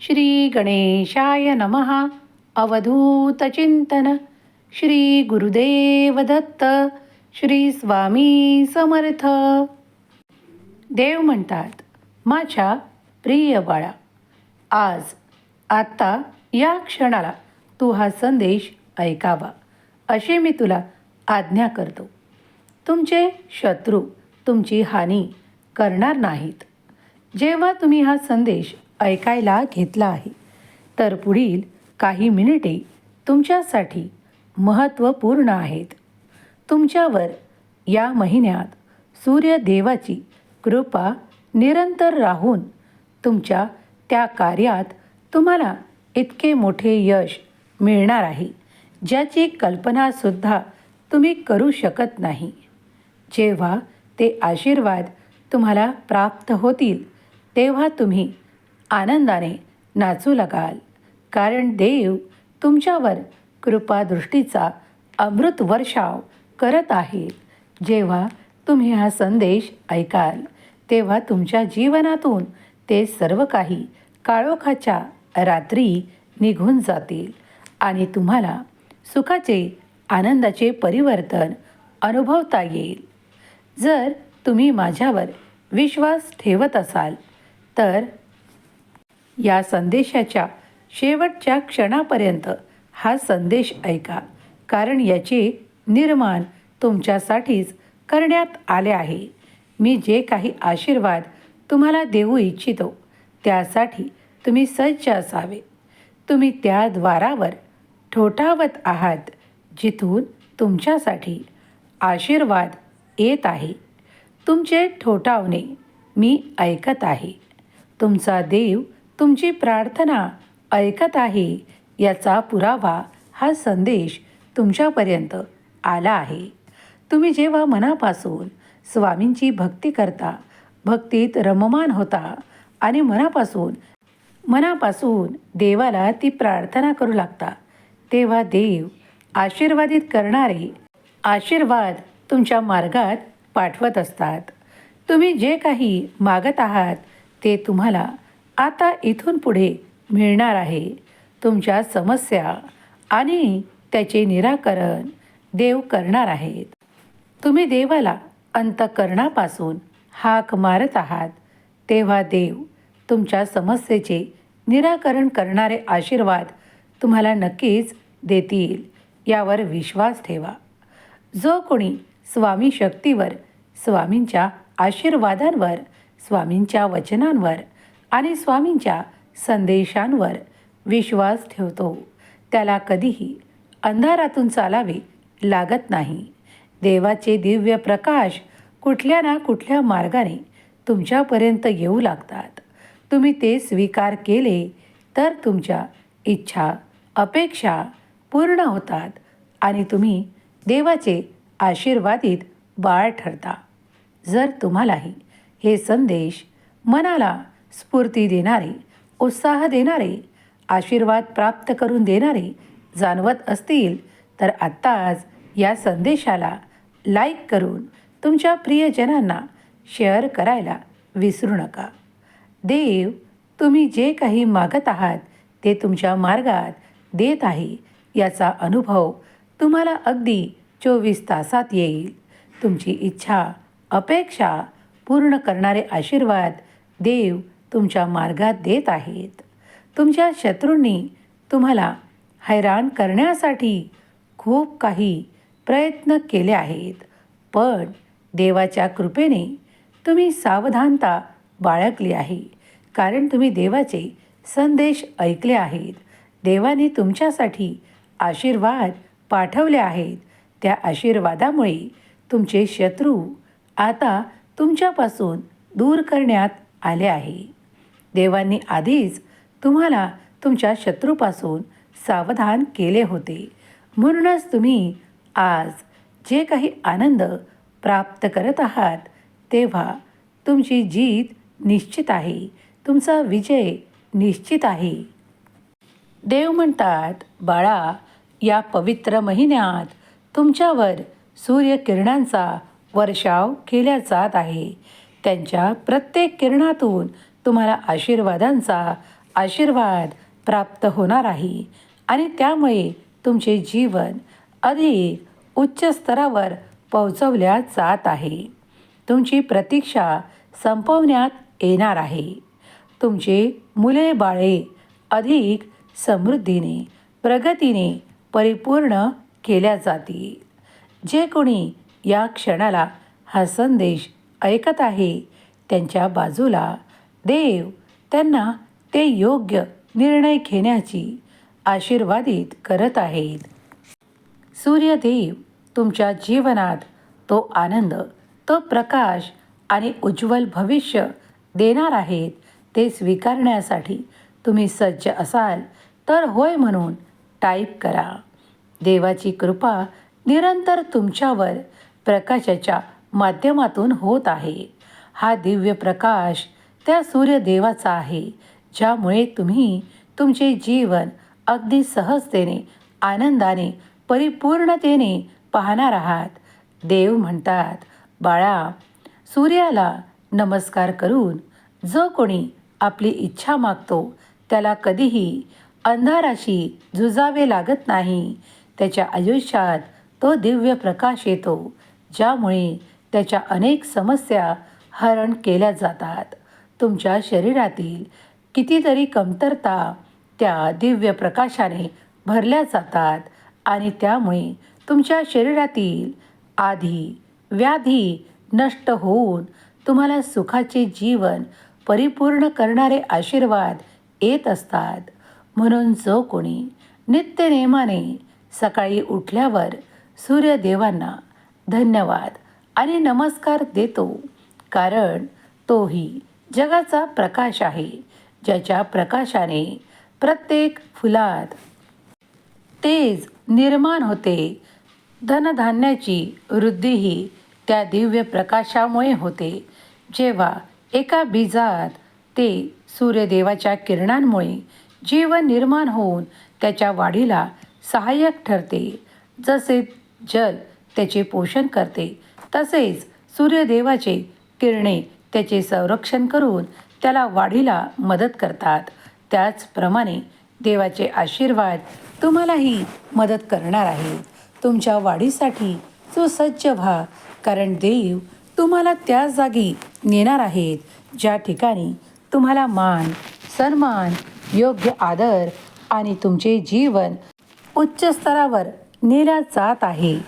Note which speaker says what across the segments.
Speaker 1: श्री गणेशाय नमः अवधूतचिंतन श्री गुरुदेव दत्त। श्री स्वामी समर्थ। देव म्हणतात माझ्या प्रिय बाळा आज आत्ता या क्षणाला तू हा संदेश ऐकावा अशी मी तुला आज्ञा करतो. तुमचे शत्रू तुमची हानी करणार नाहीत. जेव्हा तुम्ही हा संदेश ऐकायला घेतला आहे. तर पुढील काही मिनिटे तुमच्यासाठी महत्त्वपूर्ण आहेत. तुमच्यावर या महिन्यात सूर्यदेवाची कृपा निरंतर राहून तुमच्या त्या कार्यात तुम्हाला इतके मोठे यश मिळणार आहे ज्याची कल्पनासुद्धा तुम्ही करू शकत नाही. जेव्हा ते आशीर्वाद तुम्हाला प्राप्त होतील तेव्हा तुम्ही आनंदाने नाचू लगाल. कारण देव तुमच्यावर कृपादृष्टीचा अमृत वर्षाव करत आहे जेव्हा तुम्ही हा संदेश ऐकाल तेव्हा तुमच्या जीवनातून ते सर्व काही काळोखाच्या रात्री निघून जातील आणि तुम्हाला सुखाचे आनंदाचे परिवर्तन अनुभवता येईल. जर तुम्ही माझ्यावर विश्वास ठेवत असाल तर या संदेशाच्या शेवटच्या क्षणापर्यंत हा संदेश ऐका. कारण याचे निर्माण तुमच्यासाठीच करण्यात आले आहे. मी जे काही आशीर्वाद तुम्हाला देऊ इच्छितो त्यासाठी तुम्ही सज्ज असावे. तुम्ही त्या द्वारावर ठोठावत आहात जिथून तुमच्यासाठी आशीर्वाद येत आहे. तुमचे ठोठावणे मी ऐकत आहे. तुमचा देव तुमची प्रार्थना ऐकत आहे याचा पुरावा हा संदेश तुमच्यापर्यंत आला आहे. तुम्ही जेव्हा मनापासून स्वामींची भक्ती करता भक्तीत रममान होता आणि मनापासून मनापासून देवाला ती प्रार्थना करू लागता तेव्हा देव आशीर्वादित करणारे आशीर्वाद तुमच्या मार्गात पाठवत असतात. तुम्ही जे काही मागत आहात ते तुम्हाला आता इथून पुढे मिळणार आहे. तुमच्या समस्या आणि त्याचे निराकरण देव करणार आहेत. तुम्ही देवाला अंतकरणापासून हाक मारत आहात. तेव्हा देव तुमच्या समस्येचे निराकरण करणारे आशीर्वाद तुम्हाला नक्कीच देतील यावर विश्वास ठेवा. जो कोणी स्वामी शक्तीवर स्वामींच्या आशीर्वादांवर स्वामींच्या वचनांवर आणि स्वामींच्या संदेशांवर विश्वास ठेवतो. त्याला कधीही अंधारातून चालावे लागत नाही. देवाचे दिव्य प्रकाश कुठल्या ना कुठल्या मार्गाने तुमच्यापर्यंत येऊ लागतात. तुम्ही ते स्वीकार केले तर तुमच्या इच्छा अपेक्षा पूर्ण होतात आणि तुम्ही देवाचे आशीर्वादित बाळ ठरता. जर तुम्हालाही हे संदेश मनाला स्फूर्ती देणारे उत्साह देणारे आशीर्वाद प्राप्त करून देणारे जाणवत असतील तर आत्ताच या संदेशाला लाईक करून तुमच्या प्रियजनांना शेअर करायला विसरू नका. देव तुम्ही जे काही मागत आहात ते तुमच्या मार्गात देत आहे याचा अनुभव तुम्हाला अगदी चोवीस तासात येईल. तुमची इच्छा अपेक्षा पूर्ण करणारे आशीर्वाद देव तुमच्या मार्गात देत आहेत. तुमच्या शत्रूंनी तुम्हाला हैराण करण्यासाठी खूप काही प्रयत्न केले आहेत. पण देवाच्या कृपेने तुम्ही सावधानता बाळगली आहे. कारण तुम्ही देवाचे संदेश ऐकले आहेत. देवाने तुमच्यासाठी आशीर्वाद पाठवले आहेत. त्या आशीर्वादामुळे तुमचे शत्रू आता तुमच्यापासून दूर करण्यात आले आहे. देवांनी आधीच तुम्हाला तुमच्या शत्रूपासून सावधान केले होते. म्हणूनच तुम्ही आज जे काही आनंद प्राप्त करत आहात तेव्हा तुमची जीत निश्चित आहे. तुमचा विजय निश्चित आहे. देव म्हणतात बाळा या पवित्र महिन्यात तुमच्यावर सूर्यकिरणांचा वर्षाव केल्या जात आहे. त्यांच्या प्रत्येक किरणातून तुम्हाला आशीर्वादांचा आशीर्वाद प्राप्त होणार आहे. आणि त्यामुळे तुमचे जीवन अधिक उच्च स्तरावर पोहोचवल्या जात आहे. तुमची प्रतीक्षा संपवण्यात येणार आहे. तुमचे मुले बाळे अधिक समृद्धीने प्रगतीने परिपूर्ण केल्या जातील. जे कोणी या क्षणाला हा संदेश ऐकत आहे त्यांच्या बाजूला देव त्यांना ते योग्य निर्णय घेण्याची आशीर्वादित करत आहेत. सूर्यदेव तुमच्या जीवनात तो आनंद तो प्रकाश आणि उज्ज्वल भविष्य देणार आहेत ते स्वीकारण्यासाठी तुम्ही सज्ज असाल तर होय म्हणून टाईप करा. देवाची कृपा निरंतर तुमच्यावर प्रकाशाच्या माध्यमातून होत आहे. हा दिव्य प्रकाश त्या सूर्यदेवाचा आहे ज्यामुळे तुम्ही तुमचे जीवन अगदी सहजतेने आनंदाने परिपूर्णतेने पाहणार आहात. देव म्हणतात बाळा सूर्याला नमस्कार करून जो कोणी आपली इच्छा मागतो त्याला कधीही अंधाराशी झुजावे लागत नाही. त्याच्या आयुष्यात तो दिव्य प्रकाश येतो ज्यामुळे त्याच्या अनेक समस्या हरण केल्या जातात. तुमच्या शरीरातील कितीतरी कमतरता त्या दिव्य प्रकाशाने भरल्या जातात आणि त्यामुळे तुमच्या शरीरातील आधी व्याधी नष्ट होऊन तुम्हाला सुखाचे जीवन परिपूर्ण करणारे आशीर्वाद येत असतात. म्हणून जो कोणी नित्यनेमाने सकाळी उठल्यावर सूर्यदेवांना धन्यवाद आणि नमस्कार देतो कारण तोही जगाचा प्रकाश आहे ज्याच्या प्रकाशाने प्रत्येक फुलात तेज निर्माण होते. धनधान्याची वृद्धीही त्या दिव्य प्रकाशामुळे होते. जेव्हा एका बीजात ते सूर्यदेवाच्या किरणांमुळे जीवन निर्माण होऊन त्याच्या वाढीला सहाय्यक ठरते. जसे जल त्याचे पोषण करते तसेच सूर्यदेवाचे किरणे त्याचे संरक्षण करून त्याला वाढीला मदत करतात. त्याचप्रमाणे देवाचे आशीर्वाद तुम्हालाही मदत करणार आहे. तुमच्या वाढीसाठी सुसज्ज व्हा कारण देव तुम्हाला त्या जागी नेणार आहेत ज्या ठिकाणी तुम्हाला मान सन्मान योग्य आदर आणि तुमचे जीवन उच्च स्तरावर नेल्या जात आहे.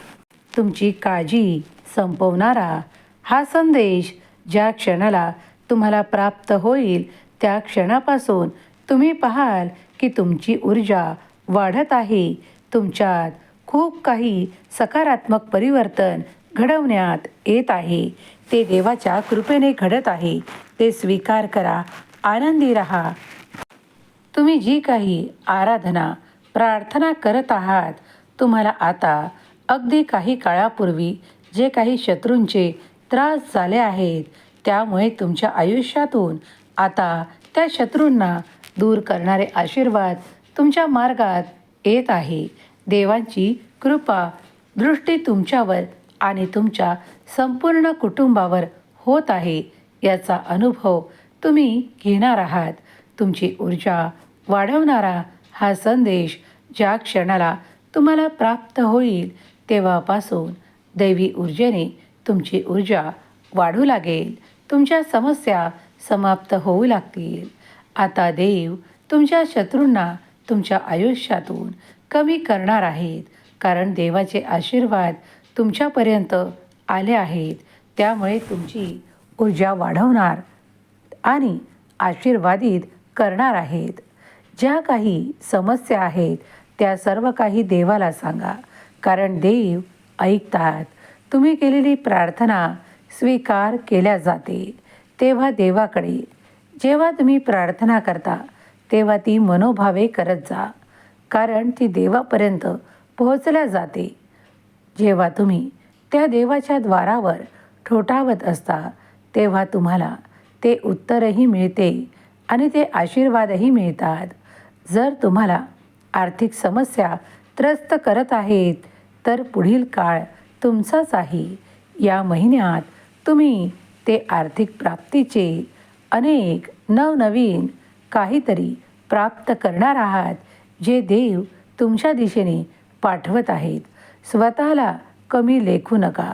Speaker 1: तुमची काळजी संपवणारा हा संदेश ज्या क्षणाला तुम्हाला प्राप्त होईल त्या क्षणापासून तुम्ही पाहाल की तुमची ऊर्जा वाढत आहे. तुमच्यात खूप काही सकारात्मक परिवर्तन घडवण्यात येत आहे. ते देवाच्या कृपेने घडत आहे. ते स्वीकार करा. आनंदी राहा. तुम्ही जी काही आराधना प्रार्थना करत आहात तुम्हाला आता अगदी काही काळापूर्वी जे काही शत्रूंचे त्रास झाले आहेत. त्यामुळे तुमच्या आयुष्यातून आता त्या शत्रूंना दूर करणारे आशीर्वाद तुमच्या मार्गात येत आहे. देवांची कृपा दृष्टी तुमच्यावर आणि तुमच्या संपूर्ण कुटुंबावर होत आहे. याचा अनुभव तुम्ही घेणार आहात. तुमची ऊर्जा वाढवणारा हा संदेश ज्या क्षणाला तुम्हाला प्राप्त होईल तेव्हापासून दैवी ऊर्जेने तुमची ऊर्जा वाढू लागेल. तुमच्या समस्या समाप्त होऊ लागतील. आता देव तुमच्या शत्रूंना तुमच्या आयुष्यातून कमी करणार आहेत. कारण देवाचे आशीर्वाद तुमच्यापर्यंत आले आहेत. त्यामुळे तुमची ऊर्जा वाढवणार आणि आशीर्वादित करणार आहेत. ज्या काही समस्या आहेत त्या सर्व काही देवाला सांगा. कारण देव ऐकतात तुम्ही केलेली प्रार्थना स्वीकार केल्या जाते. तेव्हा देवाकडे जेव्हा तुम्ही प्रार्थना करता तेव्हा ती मनोभावे करत जा. कारण ती देवापर्यंत पोहोचल्या जाते. जेव्हा तुम्ही त्या देवाच्या द्वारावर ठोठावत असता तेव्हा तुम्हाला ते उत्तरही मिळते आणि ते आशीर्वादही मिळतात. जर तुम्हाला आर्थिक समस्या त्रस्त करत आहेत तर पुढील काळ तुमचाच आहे. या महिन्यात तुम्ही ते आर्थिक प्राप्तीचे अनेक नवनवीन काहीतरी प्राप्त करणार आहात जे देव तुमच्या दिशेने पाठवत आहेत. स्वतःला कमी लेखू नका.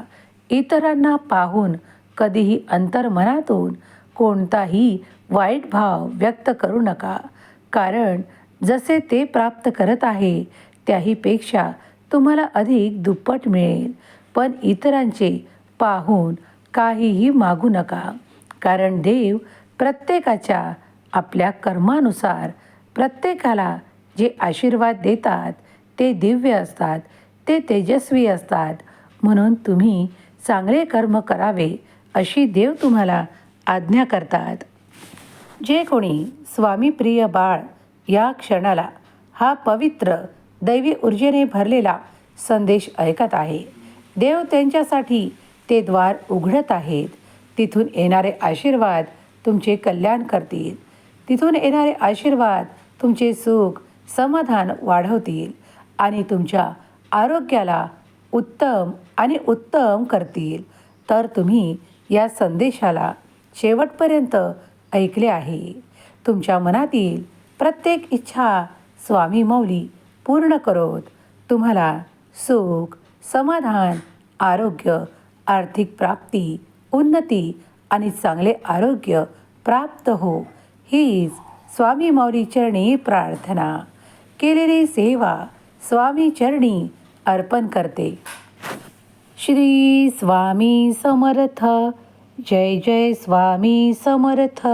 Speaker 1: इतरांना पाहून कधीही अंतर्मनातून कोणताही वाईट भाव व्यक्त करू नका. कारण जसे ते प्राप्त करत आहे त्याहीपेक्षा तुम्हाला अधिक दुप्पट मिळेल. पण इतरांचे पाहून काहीही मागू नका. कारण देव प्रत्येकाच्या आपल्या कर्मानुसार प्रत्येकाला जे आशीर्वाद देतात ते दिव्य असतात ते तेजस्वी असतात. म्हणून तुम्ही चांगले कर्म करावे अशी देव तुम्हाला आज्ञा करतात. जे कोणी स्वामीप्रिय बाळ या क्षणाला हा पवित्र दैवी ऊर्जेने भरलेला संदेश ऐकत आहे. देव त्यांच्यासाठी ते द्वार उघडत आहेत. तिथून येणारे आशीर्वाद तुमचे कल्याण करतील. तिथून येणारे आशीर्वाद तुमचे सुख समाधान वाढवतील आणि तुमच्या आरोग्याला उत्तम आणि उत्तम करतील. तर तुम्ही या संदेशाला शेवटपर्यंत ऐकले आहे. तुमच्या मनातील प्रत्येक इच्छा स्वामी मौली पूर्ण करोत. तुम्हाला सुख समाधान आरोग्य आर्थिक प्राप्ती उन्नती आणि चांगले आरोग्य प्राप्त हो. हीच स्वामी मौरीचरणी प्रार्थना. केलेली सेवा स्वामी चरणी अर्पण करते. श्री स्वामी समर्थ. जय जय स्वामी समर्थ.